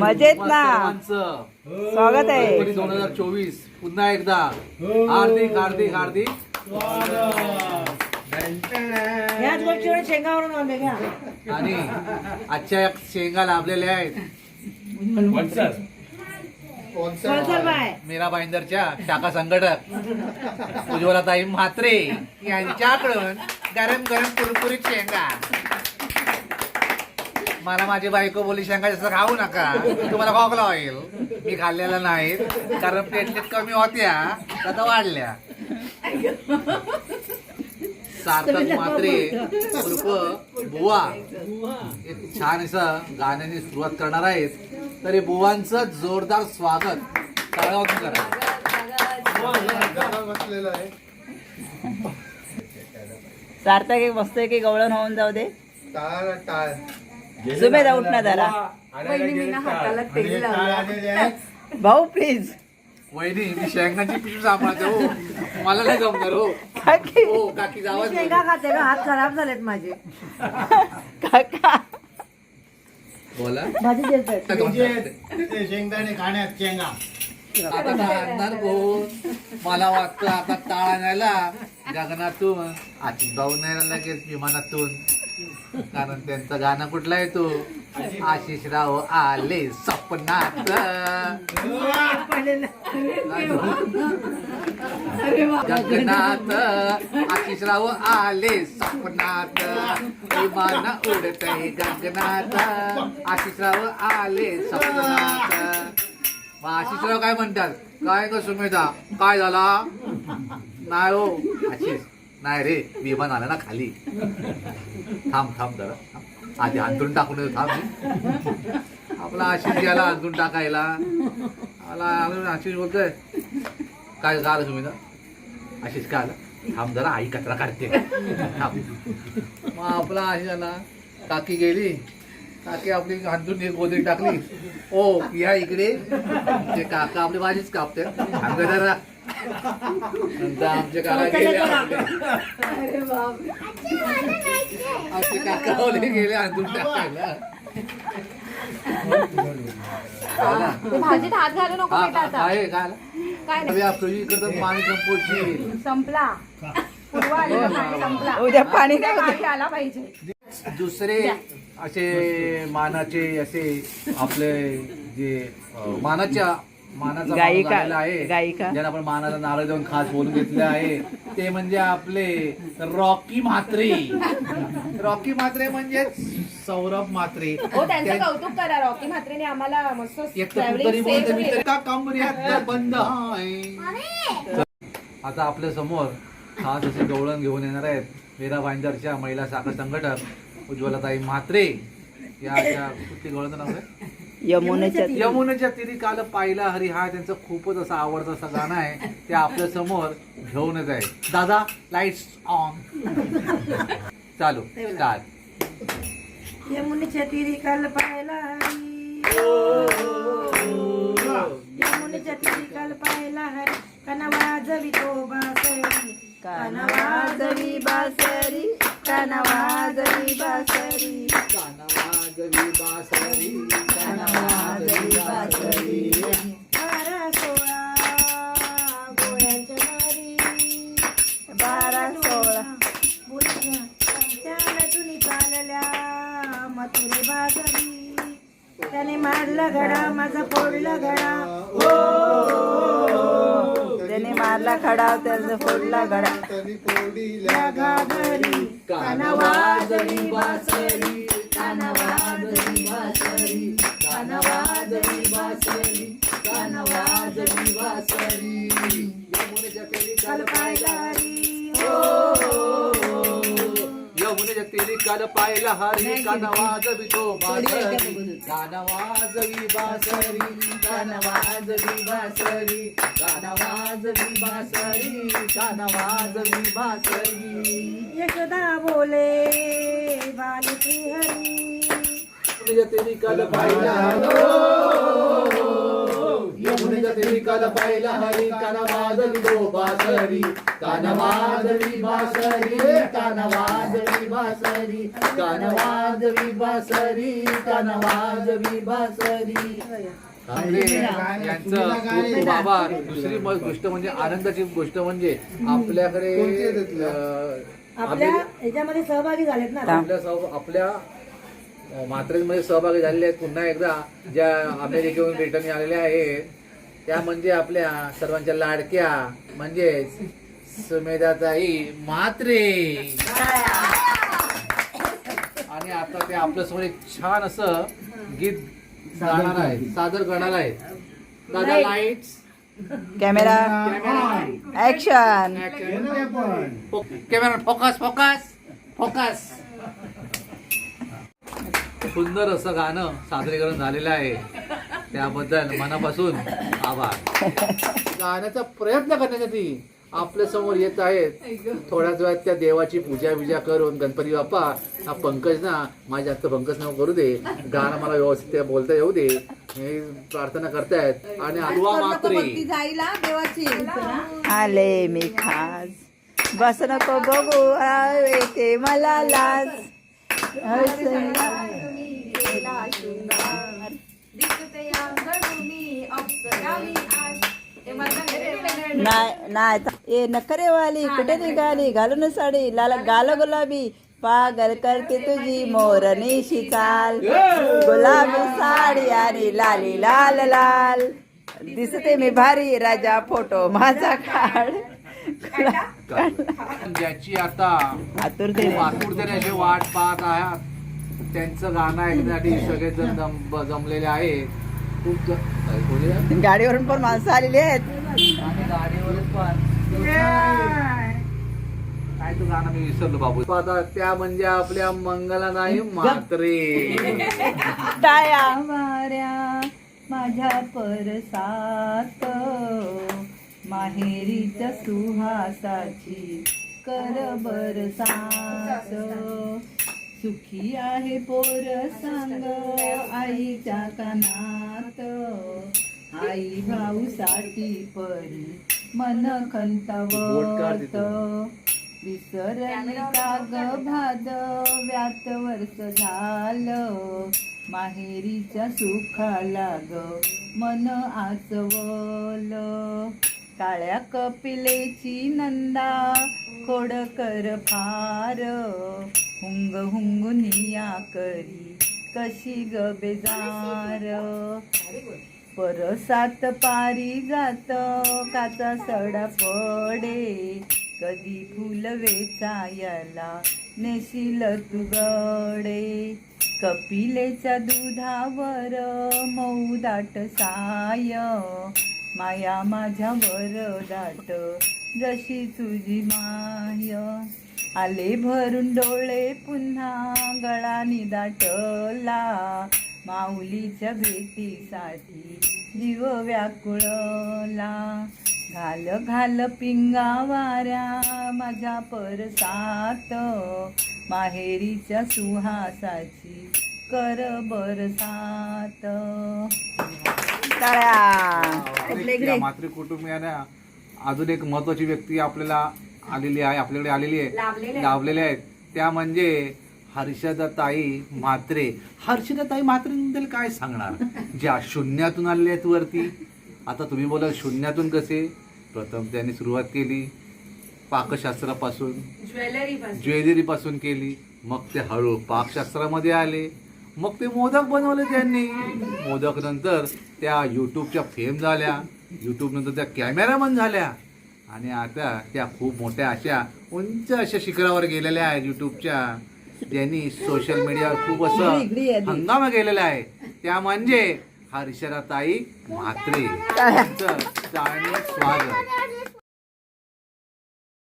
मजेत ना. स्वागत आहे. दोन हजार चोवीस. पुन्हा एकदा. हार्दिक हार्दिक हार्दिक. याच गोष्टीवर शेंगावरून आले घ्या. आणि आजच्या या शेंगा लाभलेल्या आहेत. Sponsor by. मीरा भाईंदरच्या शाखा संघटक. उज्ज्वलाताई म्हात्रे यांच्याकडून गरम गरम कुरकुरीत शेंगा. मला माझी बायको बोली शेंगा जास्त खाऊ नका. तुम्हाला खोकला होईल. मी खाल्लेल्या नाहीत कारण प्लेटलेट कमी होत्या आता वाढल्या. सार्थक उर्फ बुवा. एक छान असं गाण्याने सुरुवात करणार आहेत. तरी बुवांचं जोरदार स्वागत तळावून करा. सार्थक एक मस्त की गवळण होऊन जाऊ दे. टाळ टाळ. सुमेधा उठ ना जरा भाऊ प्लीज वहिनी मी शेंगाची पिशवी सांभाळते हो. मला नाही जमणार हो. काकी. हो काकी जावं शेंगा खाते का हात खराब झालेत माझे. काका. बोला. भाजी देत ते शेंगदाणे खाण्यात शेंगा. आता आणणार कोण मला वाटतं आता टाळ आणायला गगनातून आजी भाऊ नाही लगेच विमानातून. कारण त्यांचं गाणं कुठलं आहे तो? आशिष राव आले सपनात गगनात आशिष राव आले सपनात विमान उडत आहे गगनात आशिष राव आले सपनात मग आशिषराव काय म्हणतात? काय ग सुमेधा काय झाला? नाही हो आशिष. नाही रे विमान आलं ना खाली. थांब थांब जरा. आधी अंतरून टाकून थांब. आपला आशिष गेला अंतरून टाकायला. आला आशिष बोलतोय. काय झालं सुमेधा आशिष काय आलं? थांब जरा आई कचरा काढते. थांब. मग आपला आशिष आला. काकी गेली. काकी आपली अंतरून गोदरी टाकली. ओ या इकडे. ते काका आपली भाजीच कापते सांग जरा. नंतर आमचे काका गेले आपले. आमचे काका ओले गेले अंतरून टाकायला झाला? भाजीत हात घालू नको हा, बेटा आता काय काय काय नाही अरे आप तुझी इकडचं पाणी संपोची संपला पूर्वा आलेला पाणी संपला उद्या पाणी उद्या नाही पाणी आला पाहिजे दुसरे असे मानाचे असे आपले जे अं, मानाच्या मानाचा मान गायिका- आहे. गायिका. ज्यांना आपण मानाला नारळ देऊन खास बोलून घेतले आहे. ते म्हणजे आपले रॉकी म्हात्रे. रॉकी म्हात्रे म्हणजे सौरभ म्हात्रे. हो त्यांचं त्या- कौतुक करा. रॉकी म्हात्रेने आम्हाला मस्त एक तर तू travelling तरी safe बोलते मी केलं. तरी का कमऱ्यात बंद. आहे आता आपल्यासमोर खास असे गवळण घेऊन येणार आहेत. मीरा भाईंदरच्या महिला साखर संघटक उज्ज्वलाताई म्हात्रे. या अशा कुठली गवळण नाव आहे? यमुनेच्या यमुनेच्या तिरी. काल पाहिला हरी हा त्यांचं खूपच असं आवडतं असं गाणं आहे. ते आपल्यासमोर घेऊनच आहे दादा लाईट्स ऑन चालू स्टार्ट यमुनेच्या तिरी काल पाहायला यमुनेच्या तिरी काल पाहायला हरी. कना वाजवी तो बासरी. काना वाजवी बासरी. काना वाजवी बासरी। कानवाजवी बासरी कानवाजवी बासरी। बारा सोळा गोळ्यांच्या मारी बारा सोळा। त्याला चालल्या मथुरे बाजारी त्याने मारला घडा माझा फोडला घडा। त्याने मारला खडा त्याचा फोडला गडा. तरी पोडीला घागरी काना वाजवी बासरी काना वाजवी बासरी काना वाजवी बासरी काना वाजवी बासरी यमुनेच्या काल पाहिला हरी यमुनेच्या तेरी काल पाहिला हरी काना वाजवी तो बासरी काना वाजवी बासरी काना वाजवी बासरी. काना वाजवी बासरी काना वाजवी बासरी. यशोदा बोले बाल श्रीहरी यमुनेच्या तेरी काल जते विकाल पाहिला हरी काना वाजवी दो बासरी काना वाजवी बासरी काना वाजवी बासरी काना वाजवी बासरी काना वाजवी बासरी. आपले यांचं खूप खूप आभार. दुसरी गोष्ट म्हणजे आनंदाची गोष्ट म्हणजे आपल्याकडे अं, आपल्या आम्ही- ह्याच्यामध्ये सहभागी झालेत ना. आपल्या सह- आपल्या मात्रेमध्ये सहभागी झालेले आहेत. पुन्हा एकदा ज्या अमेरिकेहून रिटर्न आलेल्या आहेत त्या म्हणजे आपल्या सर्वांच्या लाडक्या म्हणजेच सुमेधाताई मात्रे आणि आता ते आपल्यासमोर एक छान असं गीत गाणार आहे सादर करणार दादा lights camera action camera focus focus focus सुंदर असं गाणं सादरीकरण झालेलं आहे. त्याबद्दल मनापासून आभार. गाण्याचा प्रयत्न करण्यासाठी आपल्यासमोर येत आहेत. थोड्याच वेळात त्या देवाची पूजा बिजा करून गणपती बाप्पा हा पंकज ना माझ्या जास्त पंकज नाव करू दे. गाणं मला व्यवस्थित बोलता येऊ दे. हे प्रार्थना करतायत. आणि आलवा मात्रे. जाईला देवाची. आले मी खास. बस नको बघू आवे ते मला लाज. नाही नाही. ए नखरेवाली कुठे निघाली? घालून साडी. लाल गाल गुलाबी पागल करते तुझी मोरनीशी चाल गुलाबी साडी आणि लाली लाल लाल. दिसते मी भारी राजा फोटो माझा काढ ज्याची आता आतुरतेने वाट पाहत आहात त्यांचं गाणं ऐकण्यासाठी सगळेजण जम- जमलेले आहेत. खूप? गाडीवरून पण माणसं आलेली आहेत. काय तू गाणं मी विसरलो बाबू आता त्या म्हणजे आपल्या मंगला नाही मात्रे. टाळ्या माऱ्या माझ्या परसात माहेरीच्या सुहासाची कर बरसात सुखी आहे पोर सांग आईच्या कानात आई भाऊ साठी परी मन खंतवत. विसरली काग भाद व्यात वर्ष झालं. माहेरीच्या सुखाला ग मन आसवल. काळ्या कपिलेची नंदा खोडकर फार हुंग हुंगुनिया करी कशी ग बेजार. परसात पारी जात काचा सडा पडे. कधी फुल वेचायला नेशील तू गडे कपिलेच्या दुधावर मऊ दाट साय. माया माझ्यावर दाट जशी तुझी माय. आले भरून डोळे पुन्हा गळा निदाटला माऊलीच्या भेटीसाठी जीव व्याकुळला. घाल घाल पिंगा वाऱ्या माझ्या परसात. माहेरीच्या सुहासाची कर बरसात. मातृ कुटुंबियांना अजून एक महत्वाची व्यक्ती आपल्याला आलेली आहे आपल्याकडे आलेली आहे. लाभलेले आहेत. त्या म्हणजे हर्षदाताई म्हात्रे. हर्षदाताई म्हात्रेबद्दल काय सांगणार? ज्या शून्यातून आलेल्या आहेत वरती. आता तुम्ही बोला शून्यातून कसे? प्रथम त्यांनी सुरुवात केली. पाकशास्त्रापासून. ज्वेलरी पासून केली. मग ते हळू पाकशास्त्रामध्ये आले. मग ते मोदक बनवले त्यांनी. मोदक नंतर त्या युट्यूबच्या फेम झाल्या. युट्यूब नंतर त्या कॅमेरामन झाल्या. आणि आता त्या खूप मोठ्या अशा उंच अशा शिखरावर गेलेल्या आहेत युट्यूबच्या. ज्यांनी सोशल मीडियावर खूप असं हंगामा केलेला आहे. त्या म्हणजे हर्षराताई म्हात्रे. स्वागत.